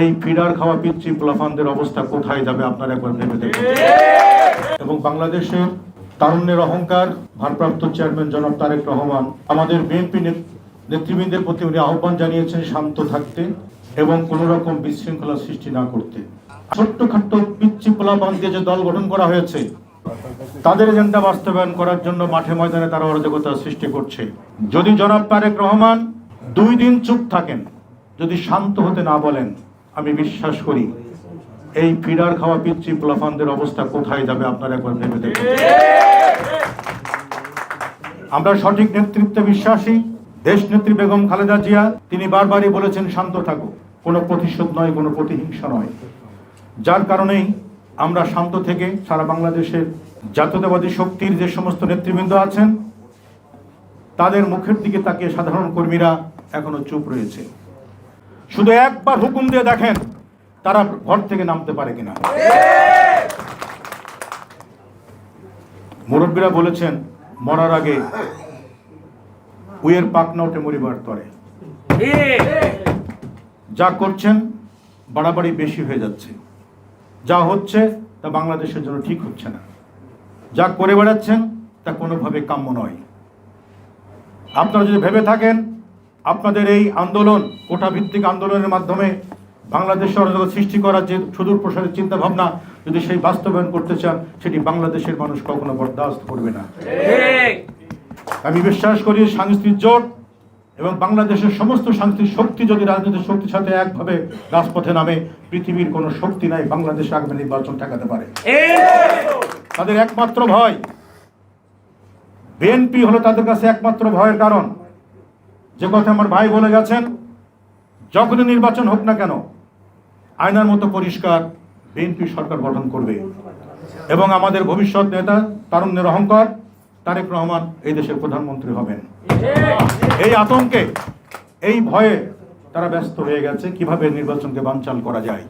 এই ফিডার খাওয়া পিচ্ছি পোলাফানদের অবস্থা কোথায় যাবে আপনারা একবার ভেবে দেখুন। এবং বাংলাদেশের তারুণ্যের অহংকার, ভারপ্রাপ্ত চেয়ারম্যান জনাব তারেক রহমান, আমাদের বিএনপি নেতৃবৃন্দের প্রতি উনি আহ্বান জানিয়েছেন শান্ত থাকতে এবং কোন রকম বিশৃঙ্খলা সৃষ্টি না করতে। ছোট্টখাট্ট পিচ্ছি পোলাপান দিয়ে যে দল গঠন করা হয়েছে, তাদের এজেন্ডা বাস্তবায়ন করার জন্য মাঠে ময়দানে তারা অরাজকতা সৃষ্টি করছে। যদি জনাব তারেক রহমান দুই দিন চুপ থাকেন, যদি শান্ত হতে না বলেন আমি বিশ্বাস করি, এই ফিডার খাওয়া পিচ্ছি পোলাফানদের অবস্থা কোথায় যাবে আপনারা একবার ভেবে দেখুন। আমরা সঠিক নেতৃত্বে বিশ্বাসী, দেশ নেত্রী বেগম খালেদা জিয়া, তিনি বারবারই বলেছেন, শান্ত থাকো। কোনো প্রতিশোধ নয়, কোনো প্রতিহিংসা নয়। যার কারণেই আমরা শান্ত থেকে সারা বাংলাদেশের জাতীয়তাবাদী শক্তির যে সমস্ত নেতৃবৃন্দ আছেন, তাদের মুখের দিকে তাকিয়ে সাধারণ কর্মীরা এখনও চুপ রয়েছে। শুধু একবার হুকুম দিয়ে দেখেন তারা ঘর থেকে নামতে পারে কিনা। মুরব্বীরা বলেছেন, মরার আগে উইয়ের পাক না ওঠে মরিবার তরে। যা করছেন বাড়াবাড়ি বেশি হয়ে যাচ্ছে। যা হচ্ছে তা বাংলাদেশের জন্য ঠিক হচ্ছে না। যা করে বেড়াচ্ছেন তা কোনোভাবে কাম্য নয়। আপনারা যদি ভেবে থাকেন আপনাদের এই আন্দোলন কোটা ভিত্তিক আন্দোলনের মাধ্যমে বাংলাদেশে অরাজকতা সৃষ্টি করার যে সুদূর প্রসারের চিন্তা ভাবনা যদি সেই বাস্তবায়ন করতে চান সেটি বাংলাদেশের মানুষ কখনো বরদাস্ত করবে না। আমি বিশ্বাস করি সাংস্কৃতিক জোট এবং বাংলাদেশের সমস্ত সাংস্কৃতিক শক্তি যদি রাজনৈতিক শক্তির সাথে একভাবে রাজপথে নামে পৃথিবীর কোনো শক্তি নাই বাংলাদেশে আগামী নির্বাচন ঠেকাতে পারে। তাদের একমাত্র ভয়। বিএনপি হলো তাদের কাছে একমাত্র ভয়ের কারণ। যে কথা আমার ভাই বলে গেছেন, যখনই নির্বাচন হোক না কেন, আয়নার মতো পরিষ্কার বিএনপি সরকার গঠন করবে। এবং আমাদের ভবিষ্যৎ নেতা তারুণ্যের অহংকার তারেক রহমান এই দেশের প্রধানমন্ত্রী হবেন। এই আতঙ্কে, এই ভয়ে তারা ব্যস্ত হয়ে গেছে, কীভাবে নির্বাচনকে বানচাল করা যায়।